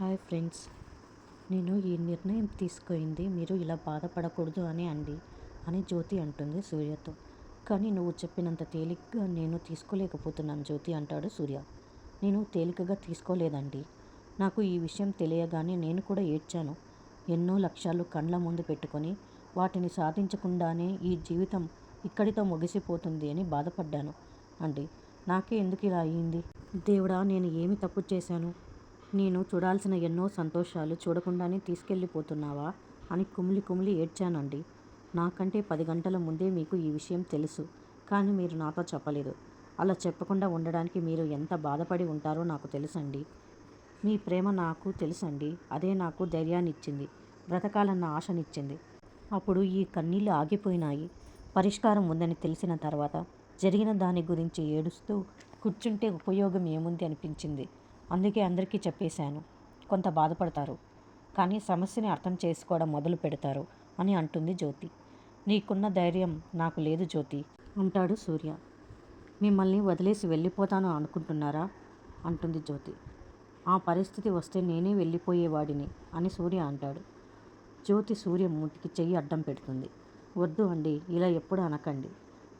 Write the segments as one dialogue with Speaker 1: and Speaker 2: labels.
Speaker 1: Hi friends. నేను ఈ నిర్ణయం తీసుకుంది మీరు ఇలా బాధపడకూడదు అని అండి అని జ్యోతి అంటుంది సూర్యతో. కానీ నువ్వు చెప్పినంత తేలిగ్గా నేను తీసుకోలేకపోతున్నాను జ్యోతి అంటాడు సూర్య. నేను తేలికగా తీసుకోలేదండి. నాకు ఈ విషయం తెలియగానే నేను కూడా ఏడ్చాను. ఎన్నో లక్ష్యాలు కండ్ల ముందు పెట్టుకొని వాటిని సాధించకుండానే ఈ జీవితం ఇక్కడితో ముగిసిపోతుంది అని బాధపడ్డాను అండి నాకే ఎందుకు ఇలా అయ్యింది దేవుడా నేను ఏమి తప్పు చేశాను? నేను చూడాల్సిన ఎన్నో సంతోషాలు చూడకుండానే తీసుకెళ్ళిపోతున్నావా? అని కుమిలి కుమిలి ఏడ్చానండి. నాకంటే పది గంటల ముందే మీకు ఈ విషయం తెలుసు కానీ మీరు నాతో చెప్పలేదు. అలా చెప్పకుండా ఉండడానికి మీరు ఎంత బాధపడి ఉంటారో నాకు తెలుసండి. మీ ప్రేమ నాకు తెలుసండి. అదే నాకు ధైర్యాన్ని ఇచ్చింది బ్రతకాలన్న ఆశనిచ్చింది. అప్పుడు ఈ కన్నీళ్ళు ఆగిపోయినాయి. పరిష్కారం ఉందని తెలిసిన తర్వాత జరిగిన దాని గురించి ఏడుస్తూ కూర్చుంటే ఉపయోగం ఏముంది అనిపించింది. అందుకే అందరికీ చెప్పేశాను. కొంత బాధపడతారు. కానీ సమస్యని అర్థం చేసుకోవడం మొదలు పెడతారు అని అంటుంది జ్యోతి. నీకున్న ధైర్యం నాకు లేదు జ్యోతి అంటాడు సూర్య. మిమ్మల్ని వదిలేసి వెళ్ళిపోతాను అనుకుంటున్నారా? అంటుంది జ్యోతి. ఆ పరిస్థితి వస్తే నేనే వెళ్ళిపోయేవాడిని అని సూర్య అంటాడు. జ్యోతి సూర్య మూతికి చెయ్యి అడ్డం పెడుతుంది. వద్దు అండి ఇలా ఎప్పుడు అనకండి.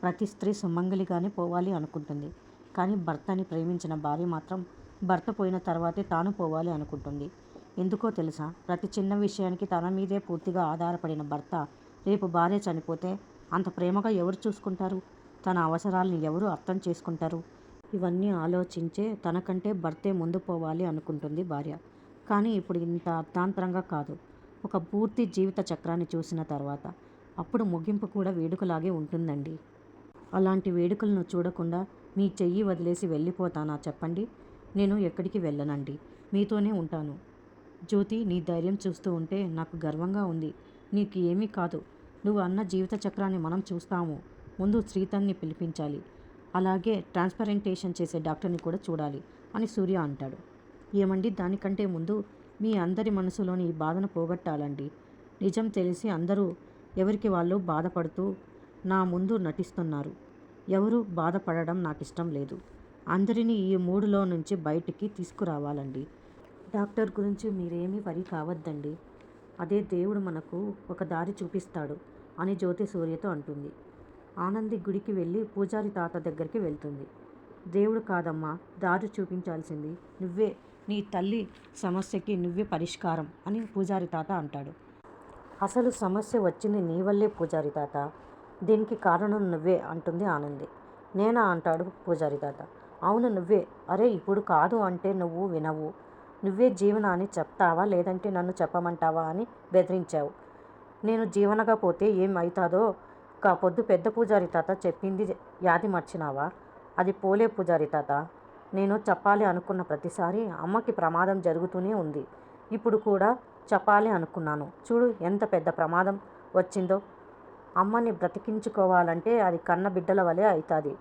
Speaker 1: ప్రతి స్త్రీ సుమంగలిగానే పోవాలి అనుకుంటుంది. కానీ భర్తని ప్రేమించిన భార్య మాత్రం భర్త పోయిన తర్వాతే తాను పోవాలి అనుకుంటుంది. ఎందుకో తెలుసా? ప్రతి చిన్న విషయానికి తన మీదే పూర్తిగా ఆధారపడిన భర్త రేపు భార్య చనిపోతే అంత ప్రేమగా ఎవరు చూసుకుంటారు? తన అవసరాలను ఎవరు అర్థం చేసుకుంటారు? ఇవన్నీ ఆలోచించే తనకంటే భర్తే ముందు పోవాలి అనుకుంటుంది భార్య. కానీ ఇప్పుడు ఇంత అర్థాంతరంగా కాదు. ఒక పూర్తి జీవిత చక్రాన్ని చూసిన తర్వాత అప్పుడు ముగింపు కూడా వేడుకలాగే ఉంటుందండి. అలాంటి వేడుకలను చూడకుండా మీ చెయ్యి వదిలేసి వెళ్ళిపోతానా చెప్పండి? నేను ఎక్కడికి వెళ్ళనండి. మీతోనే ఉంటాను. జ్యోతి నీ ధైర్యం చూస్తూ ఉంటే నాకు గర్వంగా ఉంది. నీకు ఏమీ కాదు. నువ్వు అన్న జీవిత చక్రాన్ని మనం చూస్తాము. ముందు శ్రీతన్ని పిలిపించాలి. అలాగే ట్రాన్స్పరెంటేషన్ చేసే డాక్టర్ని కూడా చూడాలి అని సూర్య అంటాడు. ఏమండి? దానికంటే ముందు మీ అందరి మనసులోని ఈ బాధను పోగొట్టాలండి. నిజం తెలిసి అందరూ ఎవరికి వాళ్ళు బాధపడుతూ నా ముందు నటిస్తున్నారు. ఎవరు బాధపడడం నాకు ఇష్టం లేదు. అందరినీ ఈ మూడులో నుంచి బయటికి తీసుకురావాలండి. డాక్టర్ గురించి మీరేమీ వరి కావద్దండి. అదే దేవుడు మనకు ఒక దారి చూపిస్తాడు అని జ్యోతి సూర్యతో అంటుంది. ఆనంది గుడికి వెళ్ళి పూజారి తాత దగ్గరికి వెళ్తుంది. దేవుడు కాదమ్మా దారి చూపించాల్సింది నువ్వే నీ తల్లి సమస్యకి నువ్వే పరిష్కారం అని పూజారి తాత అంటాడు. అసలు సమస్య వచ్చింది నీ వల్లే పూజారి తాత. దీనికి కారణం నువ్వే అంటుంది ఆనంది. నేనా అంటాడు పూజారి తాత. అవును నువ్వే. అరే ఇప్పుడు కాదు అంటే నువ్వు వినవు. నువ్వే జీవన అని చెప్తావా? లేదంటే నన్ను చెప్పమంటావా? అని బెదిరించావు. నేను జీవనగా పోతే ఏం అవుతాదో కాపొద్దు పెద్ద పూజారి తాత చెప్పింది యాది మర్చినావా? అది పోలే పూజారి తాత. నేను చెప్పాలి అనుకున్న ప్రతిసారి అమ్మకి ప్రమాదం జరుగుతూనే ఉంది. ఇప్పుడు కూడా చెప్పాలి అనుకున్నాను. చూడు ఎంత పెద్ద ప్రమాదం వచ్చిందో. అమ్మని బ్రతికించుకోవాలంటే అది కన్న బిడ్డల వలె అవుతుంది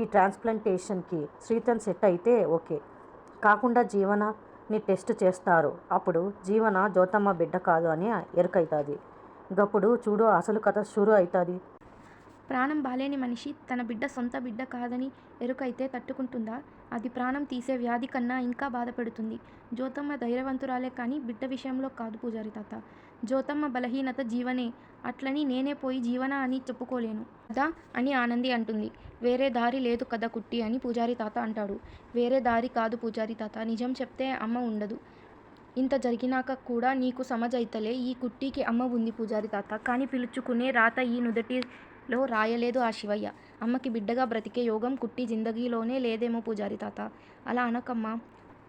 Speaker 1: ఈ ట్రాన్స్ప్లాంటేషన్కి శ్రీతన్ సెట్ అయితే ఓకే. కాకుండా జీవనని టెస్ట్ చేస్తారు. అప్పుడు జీవన జ్యోతమ్మ బిడ్డ కాదు అని ఎరుకైతుంది. గప్పుడు చూడు అసలు కథ షురు అవుతుంది
Speaker 2: ప్రాణం బాలేని మనిషి తన బిడ్డ సొంత బిడ్డ కాదని ఎరుకైతే తట్టుకుంటుందా? అది ప్రాణం తీసే వ్యాధి కన్నా ఇంకా బాధపెడుతుంది. జ్యోతమ్మ ధైర్యవంతురాలే కానీ బిడ్డ విషయంలో కాదు పూజారి తాత. జ్యోతమ్మ బలహీనత జీవనే. అట్లని నేనే పోయి జీవన అని చెప్పుకోలేను. కదా అని ఆనంది అంటుంది. వేరే దారి లేదు కదా కుట్టి అని పూజారి తాత అంటాడు. వేరే దారి కాదు పూజారి తాత. నిజం చెప్తే అమ్మ ఉండదు. ఇంత జరిగినాక కూడా నీకు సమజైతలే. ఈ కుట్టికి అమ్మ ఉంది పూజారి తాత. కానీ పిలుచుకునే రాత ఈ నుదటిలో రాయలేదు ఆ శివయ్య. అమ్మకి బిడ్డగా బ్రతికే యోగం కుట్టి జిందగీలోనే లేదేమో పూజారి తాత. అలా అనకమ్మా.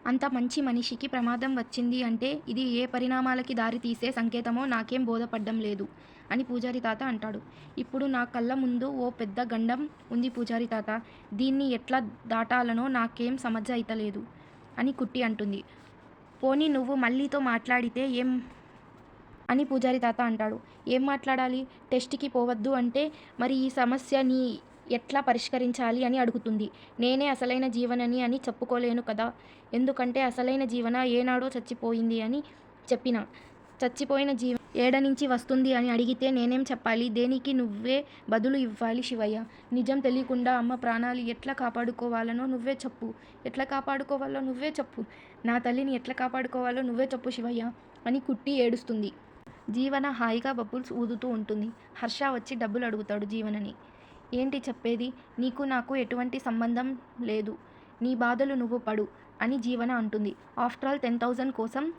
Speaker 2: అంత మంచి మనిషికి ప్రమాదం వచ్చింది అంటే ఇది ఏ పరిణామాలకి దారి తీసే సంకేతమో నాకేం బోధపడ్డం లేదు అని పూజారి తాత అంటాడు. ఇప్పుడు నా కళ్ళ ముందు ఓ పెద్ద గండం ఉంది పూజారి తాత. దీన్ని ఎట్లా దాటాలనో నాకేం సమజ్జ అయితలేదు అని కుట్టి అంటుంది. పోనీ నువ్వు మళ్ళీతో మాట్లాడితే ఏం? అని పూజారి తాత అంటాడు. ఏం మాట్లాడాలి? టెస్ట్కి పోవద్దు అంటే మరి ఈ సమస్య నీ ఎట్లా పరిష్కరించాలి అని అడుగుతుంది. నేనే అసలైన జీవనని అని చెప్పుకోలేను కదా. ఎందుకంటే అసలైన జీవన ఏనాడో చచ్చిపోయింది అని చెప్పిన. చచ్చిపోయిన జీవ ఏడ నుంచి వస్తుంది అని అడిగితే నేనేం చెప్పాలి? దేనికి నువ్వే బదులు ఇవ్వాలి శివయ్య? నిజం తెలియకుండా అమ్మ ప్రాణాలు ఎట్లా కాపాడుకోవాలనో నువ్వే చెప్పు. ఎట్లా కాపాడుకోవాలో నువ్వే చెప్పు. నా తల్లిని ఎట్లా కాపాడుకోవాలో నువ్వే చెప్పు శివయ్య అని కుట్టి ఏడుస్తుంది. జీవన హాయిగా బబుల్స్ ఊదుతూ ఉంటుంది. హర్ష వచ్చి డబ్బులు అడుగుతాడు జీవనని. ఏంటి చెప్పేది? నీకు నాకు ఎటువంటి సంబంధం లేదు. నీ బాధలు నువ్వు పడు అని జీవన అంటుంది. ఆఫ్టర్ ఆల్ టెన్ థౌజండ్ కోసం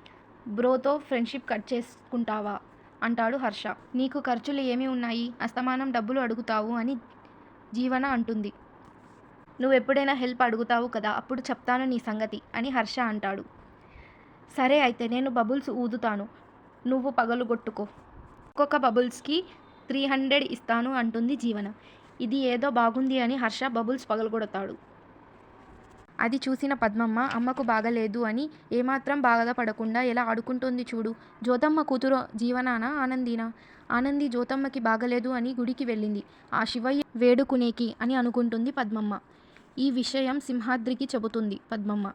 Speaker 2: బ్రోతో ఫ్రెండ్షిప్ కట్ చేసుకుంటావా? అంటాడు హర్ష. నీకు ఖర్చులు ఏమి ఉన్నాయి? అస్తమానం డబ్బులు అడుగుతావు అని జీవన అంటుంది. నువ్వు ఎప్పుడైనా హెల్ప్ అడుగుతావు కదా అప్పుడు చెప్తాను నీ సంగతి అని హర్ష అంటాడు. సరే అయితే నేను బబుల్స్ ఊదుతాను. నువ్వు పగలుగొట్టుకో ఒక్కొక్క బబుల్స్కి త్రీ హండ్రెడ్ ఇస్తాను అంటుంది జీవన. ఇది ఏదో బాగుంది అని హర్ష బబుల్స్ పగలగొడతాడు. అది చూసిన పద్మమ్మ అమ్మకు బాగలేదు అని ఏమాత్రం బాధపడకుండా ఎలా ఆడుకుంటుంది చూడు. జ్యోతమ్మ కూతురు జీవనాన ఆనందినా? ఆనంది జ్యోతమ్మకి బాగలేదు అని గుడికి వెళ్ళింది. ఆ శివయ్య వేడుకునేకి అని అనుకుంటుంది పద్మమ్మ. ఈ విషయం సింహాద్రికి చెబుతుంది పద్మమ్మ.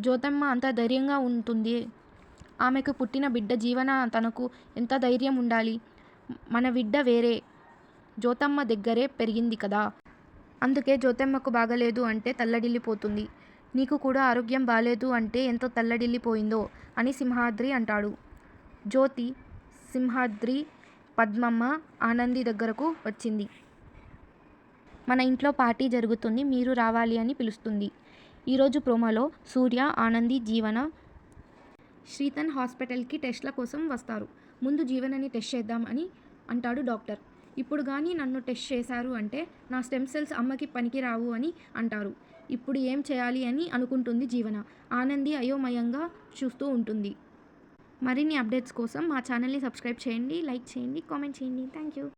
Speaker 2: జ్యోతమ్మ అంత ధైర్యంగా ఉంటుంది. ఆమెకు పుట్టిన బిడ్డ జీవన తనకు ఎంత ధైర్యం ఉండాలి? మన బిడ్డ వేరే. జ్యోతమ్మ దగ్గరే పెరిగింది కదా. అందుకే జ్యోతమ్మకు బాగలేదు అంటే తల్లడిల్లిపోతుంది. నీకు కూడా ఆరోగ్యం బాలేదు అంటే ఎంత తల్లడిల్లిపోయిందో అని సింహాద్రి అంటాడు. జ్యోతి సింహాద్రి పద్మమ్మ ఆనంది దగ్గరకు వచ్చింది. మన ఇంట్లో పార్టీ జరుగుతుంది మీరు రావాలి అని పిలుస్తుంది. ఈరోజు ప్రోమోలో సూర్య ఆనంది జీవన శ్రీతన్ హాస్పిటల్కి టెస్ట్ల కోసం వస్తారు. ముందు జీవనని టెస్ట్ చేద్దాం అని అంటాడు డాక్టర్. ఇప్పుడు కానీ నన్ను టెస్ట్ చేశారు అంటే నా స్టెమ్ సెల్స్ అమ్మకి పనికిరావు అని అంటారు. ఇప్పుడు ఏం చేయాలి అని అనుకుంటుంది జీవన. ఆనంది అయోమయంగా చూస్తూ ఉంటుంది. మరిన్ని అప్డేట్స్ కోసం మా ఛానల్ని సబ్స్క్రైబ్ చేయండి లైక్ చేయండి కామెంట్ చేయండి. Thank you.